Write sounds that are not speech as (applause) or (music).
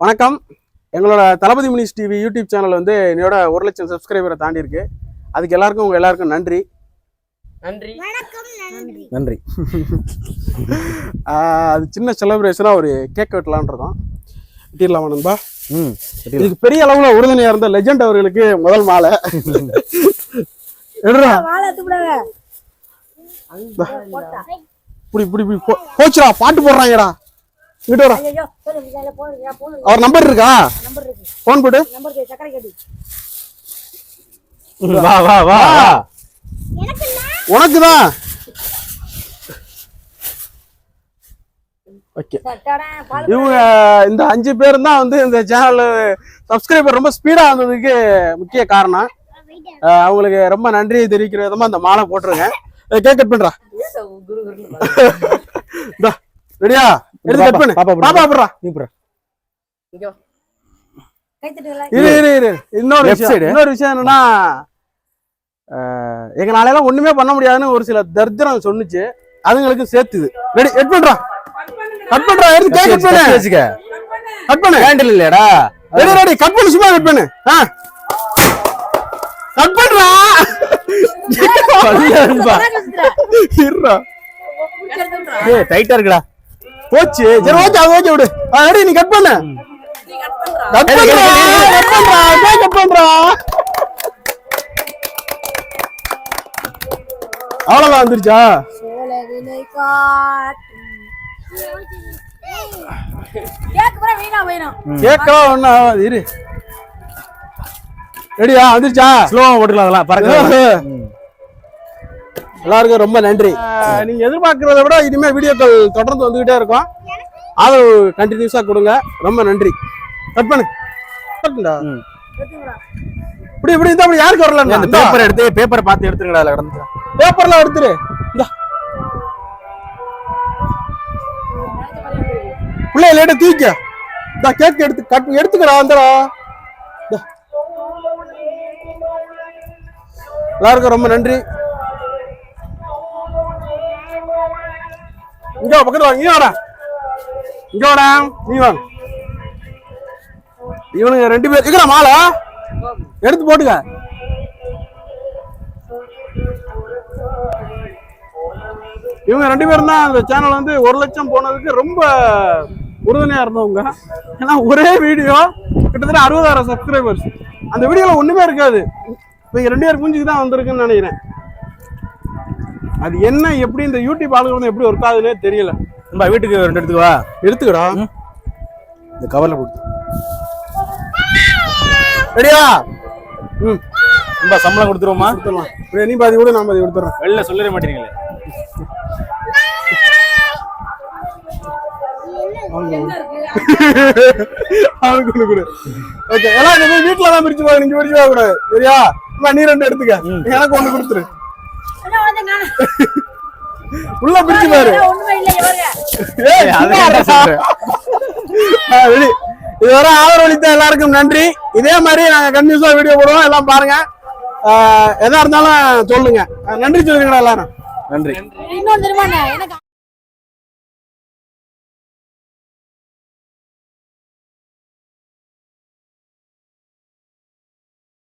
வணக்கம். எங்களோட Thalapathy minis TV YouTube channel வந்து என்னோட ஒரு லட்சம் சப்ஸ்கிரைபரை தாண்டி இருக்கு. அதுக்கு எல்லாருக்கும் உங்க எல்லாருக்கும் நன்றி. நன்றி. நன்றி. (laughs) அது சின்ன செலிப்ரேஷனாக ஒரு கேக் வெட்டலாம்னு இருக்கோம். வெட்டிடலாமா நண்பா ம் இதுக்கு பெரிய அளவுல உறுதுணையா இருந்த லெஜெண்ட் அவர்களுக்கு முதல் மாலை. எடுறா இப்படி இப்படி போச்சுடா பாட்டு போடுறாங்கடா. இங்கிட்டு வரா அவர் நம்பர் இருக்கா? ஃபோன் போட்டு வா வா வா. உனக்கு தான் ஓகே. இவங்க இந்த அஞ்சு பேர் தான் வந்து இந்த சேனல் சப்ஸ்கிரைபர் ரொம்ப ஸ்பீடா வந்ததுக்கு முக்கிய காரணம். அவங்களுக்கு ரொம்ப நன்றி தெரிவிக்கிற விதமா அந்த மாலை போட்டுருங்க கேக் கட் பண்றா. (laughs) ரெடியா? எடுத்து கட் பண்ணு. பாப்பா, பாப்பா, போடுறா நீ போடுறா. இங்க. இரு இரு இரு. இன்னொரு விஷயம். இன்னொரு விஷயம் என்னன்னா அஹ் எங்களால ஒண்ணுமே பண்ண முடியாதுன்னு ஒரு சில தர்ஜனம் சொன்னுச்சு. அதுங்களுக்கு சேர்த்துது. ரெடி கட் பண்றா. கட் பண்றா. எடுத்து கேக் கட் பண்ணு. வச்சுக்க கட் பண்ணு. கேண்டில் இல்லையாடா. ரெடி ரெடி கட் பண்ணு சும்மா கட் பண்ணு. ஆ. கட் பண்றா. (laughs) இருடா. ஏய் டைட்டா இருக்குடா. போச்சு. சரி ஓகே அது ஓகே விடு. ரெடி நீ கட் பண்ணு. கட் பண்றா கட் பண்றா கட் அவ்வளவுதான் வந்துருச்சா? கேட்கலாம் ஒண்ணு ஆகாது இரு. ரெடியா வந்துருச்சா? ஸ்லோவா போட்டுக்கலாம் அதெல்லாம் பறக்க எல்லாருக்கும் ரொம்ப நன்றி. நீங்க எதிர்பார்க்கறத விட இனிமே வீடியோக்கள் தொடர்ந்து வந்துகிட்டே இருக்கும். ஆதரவு கண்டினியூஸா கொடுங்க. ரொம்ப நன்றி. கட் பண்ணு. இப்படி இப்படி இந்த யாருக்கு வரல அந்த பேப்பர் எடுத்து பேப்பரை பார்த்து எடுத்துருங்கடா அதுல கடந்து பேப்பர்லாம் எடுத்துரு. பிள்ளைய லேட்டா தூக்க இந்த கேக் எடுத்து கட் எடுத்துக்கடா வந்துடா. எல்லாருக்கும் ரொம்ப நன்றி. இங்க பக்கத்துல வாங்க இங்க வாடா. இங்க வாடா. நீ வாங்க இவனுங்க ரெண்டு பேர். இருக்கிற மாலை. எடுத்து போட்டுக்க. இவங்க ரெண்டு பேரும் தான் அந்த சேனல் வந்து ஒரு லட்சம் போனதுக்கு ரொம்ப உறுதுணையா இருந்தவங்க. ஏன்னா ஒரே வீடியோ கிட்டத்தட்ட அறுபதாயிரம் சப்ஸ்கிரைபர்ஸ் அந்த வீடியோல ஒண்ணுமே இருக்காது. இப்போ ரெண்டு பேர் மூஞ்சிக்கு தான் வந்திருக்குன்னு நினைக்கிறேன். அது என்ன எப்படி இந்த யூடியூப் ஆளுங்க வந்து எப்படி ஒர்க் ஆகுதுன்னே தெரியல. நம்ம வீட்டுக்கு ரெண்டு எடுத்துக்கு வா. எடுத்துக்கடா. இந்த கவர்ல போட்டு. ரெடியா? ம். நம்ம சம்பளம் கொடுத்துருவோமா? கொடுத்துடலாம். நீ பாதி கூட நான் பாதி கொடுத்துட்றேன். வெளில சொல்லிட மாட்டீங்களே. அவனுக்கு கொடு. ஓகே எல்லாம் வீட்டுல தான் பிரிச்சு போய் நீங்க பிரிச்சு போக கூடாது சரியா நீ ரெண்டு எடுத்துக்க. எனக்கு ஒண்ணு கொடுத்துரு. உள்ள பிரிச்சு பாரு. இதுவரை ஆதரவளித்த எல்லாருக்கும் நன்றி. இதே மாதிரி நாங்க கண்டினியூஸா வீடியோ போடுவோம். எல்லாம் பாருங்க. எதா இருந்தாலும் சொல்லுங்க. நன்றி சொல்லுங்கடா எல்லாரும்? நன்றி.